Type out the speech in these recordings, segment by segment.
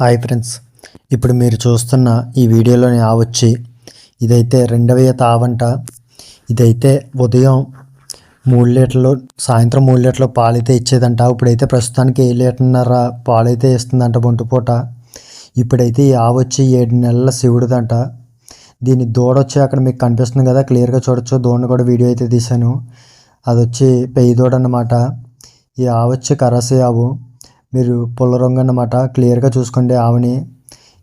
Hi friends. ఇప్పుడు మీరు చూస్తున్న ఈ వీడియోలోని ఆవొచ్చి ఇదైతే రెండవ ఈత ఆవంట. ఇదైతే ఉదయం మూడు లీటర్లు సాయంత్రం మూడు లీటర్లు పాలైతే ఇచ్చేదంట. ఇప్పుడైతే ప్రస్తుతానికి ఏ లీటర్న్నర పాలైతే ఇస్తుందంట బొంటుపూట ఇప్పుడైతే ఈ ఆవొచ్చి వచ్చి ఏడు నెలల శివుడిదంట. దీని దూడ వచ్చి అక్కడ మీకు కనిపిస్తుంది కదా క్లియర్గా చూడొచ్చు. దూడను కూడా వీడియో అయితే తీశాను. అది వచ్చి పెయ్యి దూడ అన్నమాట ఈ ఆవొచ్చి వచ్చి ఆవు మీరు పుల్ల రంగు అన్నమాట క్లియర్గా చూసుకోండి ఆవుని.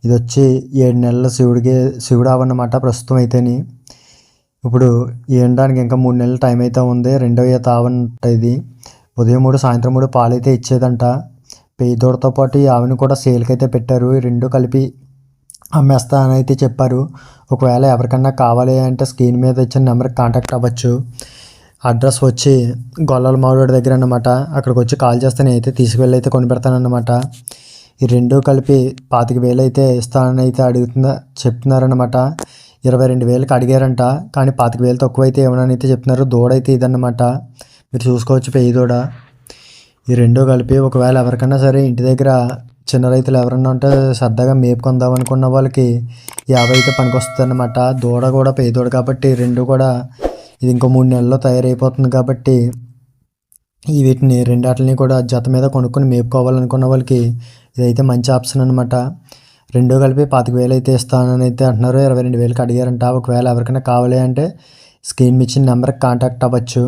ఇది వచ్చి ఏడు నెలల శివుడికి శివుడు ఆవు అన్నమాట ప్రస్తుతం అయితేని. ఇప్పుడు ఈనడానికి ఇంకా మూడు నెలల టైం అయితే ఉంది. రెండవ ఈత ఆవంట ఇది. ఉదయం మూడు సాయంత్రం మూడు పాలైతే ఇచ్చేదంట. పెయ్యి దూడతో పాటు ఈ ఆవుని కూడా సేల్కి అయితే పెట్టారు. ఈ రెండు కలిపి అమ్మేస్తానని అయితే చెప్పారు. ఒకవేళ ఎవరికన్నా కావాలి అంటే స్క్రీన్ మీద ఇచ్చిన నెంబర్కి కాంటాక్ట్ అవ్వచ్చు. అడ్రస్ వచ్చి గొల్లల మావిడి దగ్గర అన్నమాట. అక్కడికి వచ్చి కాల్ చేస్తే నేనైతే తీసుకువెళ్ళి అయితే కొనిపెడతానన్నమాట ఈ రెండు కలిపి పాతిక వేలు అయితే ఇస్తానని అయితే అడుగుతుందా చెప్తున్నారనమాట ఇరవై రెండు వేలకు అడిగారంట కానీ పాతిక వేలు తక్కువ అయితే ఏమని అయితే చెప్తున్నారు. దూడ అయితే ఇదన్నమాట. మీరు చూసుకోవచ్చు పెయ్యి దూడ. ఈ రెండూ కలిపి ఒకవేళ ఎవరికైనా సరే ఇంటి దగ్గర చిన్న రైతులు ఎవరన్నా ఉంటే సరదాగా మేపుకుందాం అనుకున్న వాళ్ళకి యాభై అయితే పనికొస్తుంది అనమాట దూడ కూడా పెయ్యి దూడ కాబట్టి రెండు కూడా ఇది ఇంకో మూడు నెలల్లో తయారైపోతుంది కాబట్టి ఈ వీటిని రెండాటిని కూడా జత మీద కొనుక్కొని మేపుకోవాలనుకున్న వాళ్ళకి ఇదైతే మంచి ఆప్షన్ అనమాట రెండు కలిపి పాతిక వేలు అయితే ఇస్తానని అయితే అంటున్నారు. ఇరవై రెండు వేలకు అడిగారంట. ఒకవేళ ఎవరికైనా కావాలి అంటే స్క్రీన్ ఇచ్చిన నెంబర్కి కాంటాక్ట్ అవ్వచ్చు.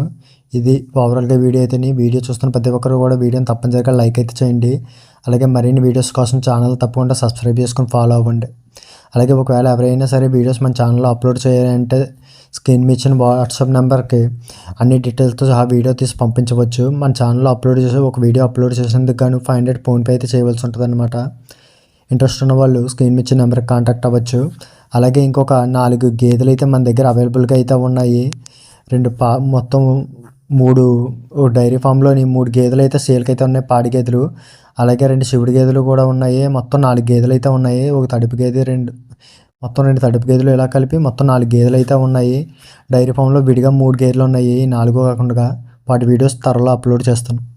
ఇది ఓవరాల్గా వీడియో అయితే వీడియో చూస్తున్న ప్రతి ఒక్కరు కూడా వీడియోని తప్పనిసరిగా లైక్ అయితే చేయండి. అలాగే మరిన్ని వీడియోస్ కోసం ఛానల్ తప్పకుండా సబ్స్క్రైబ్ చేసుకొని ఫాలో అవ్వండి. అలాగే ఒకవేళ ఎవరైనా సరే వీడియోస్ మన ఛానల్లో అప్లోడ్ చేయాలంటే స్క్రీన్ మీద ఇచ్చిన వాట్సాప్ నెంబర్కి అన్ని డీటెయిల్స్తో సహా వీడియో తీసి పంపించవచ్చు. మన ఛానల్లో అప్లోడ్ చేసి ఒక వీడియో అప్లోడ్ చేసినందుకు గాను ఫైవ్ హండ్రెడ్ ఫోన్పే అయితే చేయవలసి ఉంటుంది అనమాట ఇంట్రెస్ట్ ఉన్న వాళ్ళు స్క్రీన్ మీద ఇచ్చిన నెంబర్కి కాంటాక్ట్ అవ్వచ్చు. అలాగే ఇంకొక నాలుగు గేదెలు అయితే మన దగ్గర అవైలబుల్గా అయితే ఉన్నాయి. రెండు పా మొత్తం మూడు డైరీ ఫామ్లోని మూడు గేదెలు అయితే సేల్కి అయితే ఉన్నాయి. పాడి గేదెలు అలాగే రెండు శివుడి గేదెలు కూడా ఉన్నాయి. మొత్తం నాలుగు గేదెలు అయితే ఉన్నాయి. ఒక తడుపు గేదె రెండు మొత్తం రెండు తడుపు గేదెలు ఇలా కలిపి మొత్తం నాలుగు గేదెలు అయితే ఉన్నాయి. డైరీ ఫామ్లో విడిగా మూడు గేదెలు ఉన్నాయి. నాలుగో కాకుండా వాటి వీడియోస్ త్వరలో అప్లోడ్ చేస్తాను.